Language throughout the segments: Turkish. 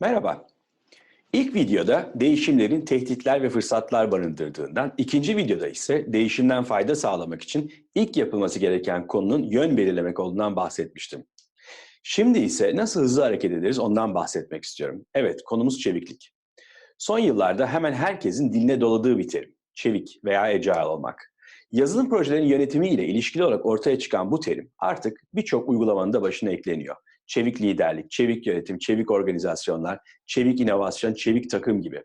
Merhaba. İlk videoda değişimlerin tehditler ve fırsatlar barındırdığından, ikinci videoda ise değişimden fayda sağlamak için ilk yapılması gereken konunun yön belirlemek olduğundan bahsetmiştim. Şimdi ise nasıl hızlı hareket ederiz ondan bahsetmek istiyorum. Evet, konumuz çeviklik. Son yıllarda hemen herkesin diline doladığı bir terim. Çevik veya agile olmak. Yazılım projelerinin yönetimiyle ilişkili olarak ortaya çıkan bu terim artık birçok uygulamanın da başına ekleniyor. Çevik liderlik, çevik yönetim, çevik organizasyonlar, çevik inovasyon, çevik takım gibi.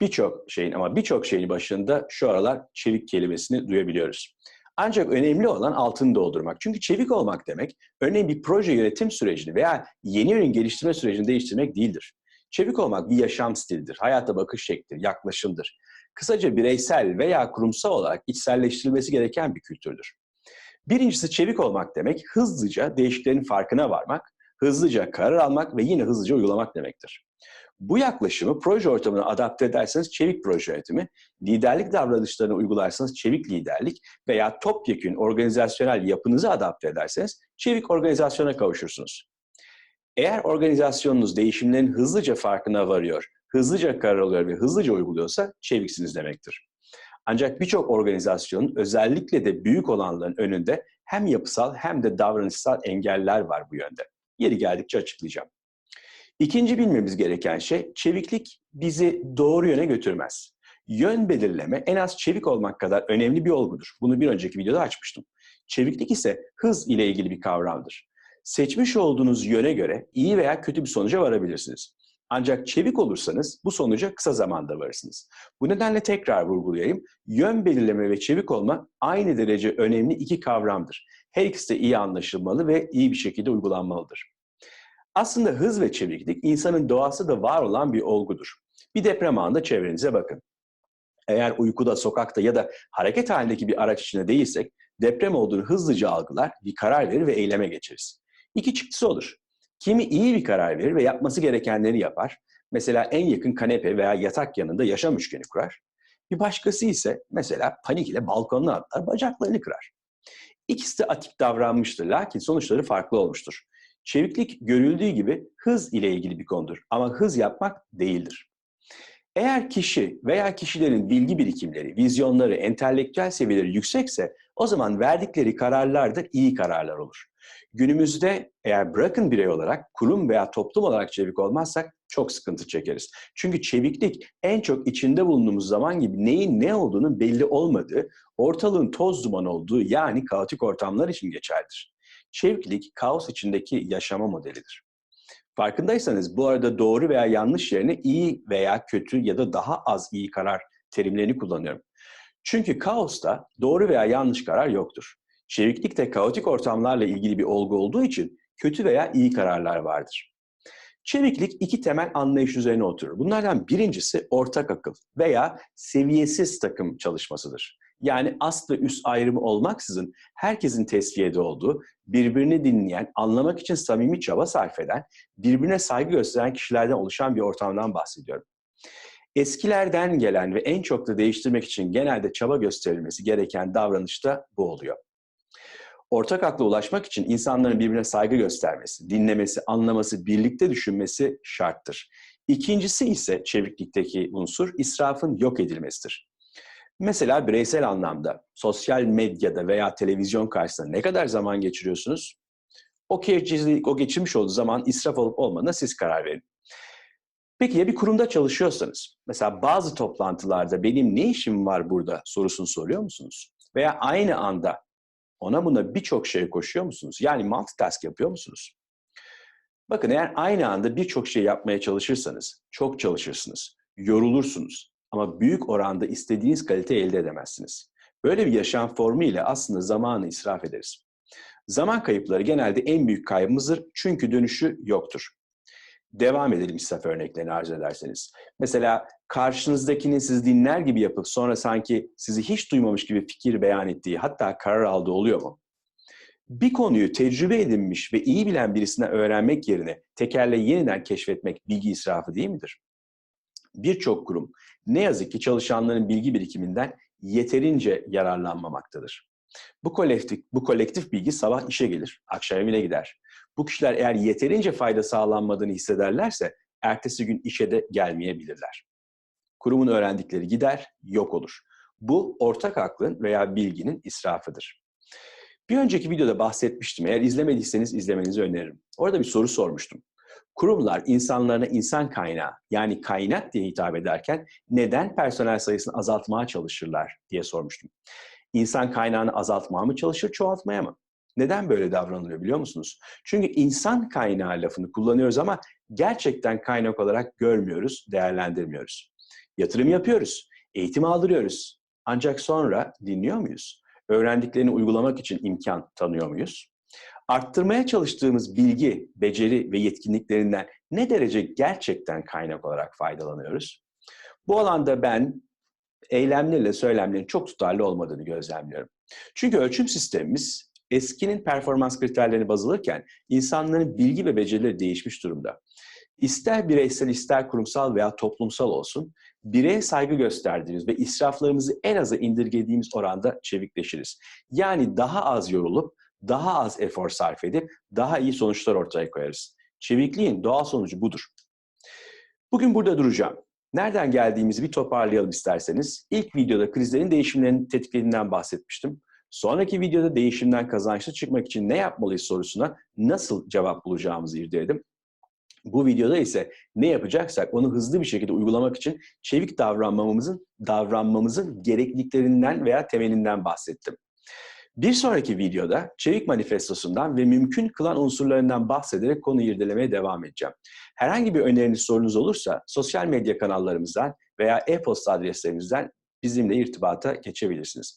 Birçok şeyin ama birçok şeyin başında şu aralar çevik kelimesini duyabiliyoruz. Ancak önemli olan altını doldurmak. Çünkü çevik olmak demek örneğin bir proje yönetim sürecini veya yeni ürün geliştirme sürecini değiştirmek değildir. Çevik olmak bir yaşam stilidir, hayata bakış şeklidir, yaklaşımdır. Kısaca bireysel veya kurumsal olarak içselleştirilmesi gereken bir kültürdür. Birincisi çevik olmak demek hızlıca değişiklerin farkına varmak, hızlıca karar almak ve yine hızlıca uygulamak demektir. Bu yaklaşımı proje ortamına adapte ederseniz çevik proje yönetimi, liderlik davranışlarını uygularsanız çevik liderlik veya topyekün organizasyonel yapınızı adapte ederseniz çevik organizasyona kavuşursunuz. Eğer organizasyonunuz değişimlerin hızlıca farkına varıyor, hızlıca karar alıyor ve hızlıca uyguluyorsa çeviksiniz demektir. Ancak birçok organizasyonun özellikle de büyük olanların önünde hem yapısal hem de davranışsal engeller var bu yönde. Yeri geldikçe açıklayacağım. İkinci bilmemiz gereken şey çeviklik bizi doğru yöne götürmez. Yön belirleme en az çevik olmak kadar önemli bir olgudur. Bunu bir önceki videoda açmıştım. Çeviklik ise hız ile ilgili bir kavramdır. Seçmiş olduğunuz yöne göre iyi veya kötü bir sonuca varabilirsiniz. Ancak çevik olursanız bu sonuca kısa zamanda varırsınız. Bu nedenle tekrar vurgulayayım. Yön belirleme ve çevik olma aynı derece önemli iki kavramdır. Her ikisi de iyi anlaşılmalı ve iyi bir şekilde uygulanmalıdır. Aslında hız ve çeviklik insanın doğası da var olan bir olgudur. Bir deprem anında çevrenize bakın. Eğer uykuda, sokakta ya da hareket halindeki bir araç içinde değilsek deprem olduğunu hızlıca algılar, bir karar verir ve eyleme geçeriz. İki çıktısı olur. Kimi iyi bir karar verir ve yapması gerekenleri yapar. Mesela en yakın kanepe veya yatak yanında yaşam üçgeni kurar. Bir başkası ise mesela panik ile balkonuna atlar, bacaklarını kırar. İkisi de atik davranmıştır lakin sonuçları farklı olmuştur. Çeviklik görüldüğü gibi hız ile ilgili bir konudur ama hız yapmak değildir. Eğer kişi veya kişilerin bilgi birikimleri, vizyonları, entelektüel seviyeleri yüksekse o zaman verdikleri kararlar da iyi kararlar olur. Günümüzde eğer bırakın birey olarak, kurum veya toplum olarak çevik olmazsak çok sıkıntı çekeriz. Çünkü çeviklik en çok içinde bulunduğumuz zaman gibi neyin ne olduğunu belli olmadığı, ortalığın toz duman olduğu yani kaotik ortamlar için geçerlidir. Çeviklik kaos içindeki yaşama modelidir. Farkındaysanız bu arada doğru veya yanlış yerine iyi veya kötü ya da daha az iyi karar terimlerini kullanıyorum. Çünkü kaosta doğru veya yanlış karar yoktur. Çeviklik de kaotik ortamlarla ilgili bir olgu olduğu için kötü veya iyi kararlar vardır. Çeviklik iki temel anlayış üzerine oturur. Bunlardan birincisi ortak akıl veya seviyesiz takım çalışmasıdır. Yani ast ve üst ayrımı olmaksızın herkesin tesviyede olduğu, birbirini dinleyen, anlamak için samimi çaba sarf eden, birbirine saygı gösteren kişilerden oluşan bir ortamdan bahsediyorum. Eskilerden gelen ve en çok da değiştirmek için genelde çaba gösterilmesi gereken davranış da bu oluyor. Ortak akla ulaşmak için insanların birbirine saygı göstermesi, dinlemesi, anlaması, birlikte düşünmesi şarttır. İkincisi ise çeviklikteki unsur israfın yok edilmesidir. Mesela bireysel anlamda sosyal medyada veya televizyon karşısında ne kadar zaman geçiriyorsunuz? O, o geçirmiş olduğu zaman israf olup olmadığına siz karar verin. Peki ya bir kurumda çalışıyorsanız, mesela bazı toplantılarda benim ne işim var burada sorusunu soruyor musunuz? Veya aynı anda ona buna birçok şey koşuyor musunuz? Yani multitask yapıyor musunuz? Bakın eğer aynı anda birçok şey yapmaya çalışırsanız, çok çalışırsınız, yorulursunuz ama büyük oranda istediğiniz kalite elde edemezsiniz. Böyle bir yaşam formu ile aslında zamanı israf ederiz. Zaman kayıpları genelde en büyük kaybımızdır çünkü dönüşü yoktur. Devam edelim israf örneklerini arz ederseniz. Mesela karşınızdakinin siz dinler gibi yapıp sonra sanki sizi hiç duymamış gibi fikir beyan ettiği hatta karar aldığı oluyor mu? Bir konuyu tecrübe edinmiş ve iyi bilen birisine öğrenmek yerine tekerle yeniden keşfetmek bilgi israfı değil midir? Birçok kurum ne yazık ki çalışanların bilgi birikiminden yeterince yararlanmamaktadır. Bu kolektif, bu kolektif bilgi sabah işe gelir, akşam evine gider. Bu kişiler eğer yeterince fayda sağlanmadığını hissederlerse ertesi gün işe de gelmeyebilirler. Kurumun öğrendikleri gider, yok olur. Bu ortak aklın veya bilginin israfıdır. Bir önceki videoda bahsetmiştim. Eğer izlemediyseniz izlemenizi öneririm. Orada bir soru sormuştum. Kurumlar insanlarına insan kaynağı yani kaynak diye hitap ederken neden personel sayısını azaltmaya çalışırlar diye sormuştum. İnsan kaynağını azaltmaya mı çalışır, çoğaltmaya mı? Neden böyle davranılıyor biliyor musunuz? Çünkü insan kaynağı lafını kullanıyoruz ama gerçekten kaynak olarak görmüyoruz, değerlendirmiyoruz. Yatırım yapıyoruz, eğitim aldırıyoruz. Ancak sonra dinliyor muyuz? Öğrendiklerini uygulamak için imkan tanıyor muyuz? Arttırmaya çalıştığımız bilgi, beceri ve yetkinliklerinden ne derece gerçekten kaynak olarak faydalanıyoruz? Bu alanda ben eylemlerle söylemlerin çok tutarlı olmadığını gözlemliyorum. Çünkü ölçüm sistemimiz eskinin performans kriterlerini baz alırken insanların bilgi ve becerileri değişmiş durumda. İster bireysel ister kurumsal veya toplumsal olsun, bireye saygı gösterdiğimiz ve israflarımızı en aza indirgediğimiz oranda çevikleşiriz. Yani daha az yorulup, daha az efor sarf edip daha iyi sonuçlar ortaya koyarız. Çevikliğin doğal sonucu budur. Bugün burada duracağım. Nereden geldiğimizi bir toparlayalım isterseniz. İlk videoda krizlerin değişimlerinin tetiklediğinden bahsetmiştim. Sonraki videoda değişimden kazançlı çıkmak için ne yapmalıyız sorusuna nasıl cevap bulacağımızı irdeledim. Bu videoda ise ne yapacaksak onu hızlı bir şekilde uygulamak için çevik davranmamızın davranmamızın gerekliliklerinden veya temelinden bahsettim. Bir sonraki videoda çevik manifestosundan ve mümkün kılan unsurlarından bahsederek konuyu irdelemeye devam edeceğim. Herhangi bir öneriniz sorunuz olursa sosyal medya kanallarımızdan veya e-posta adreslerimizden bizimle irtibata geçebilirsiniz.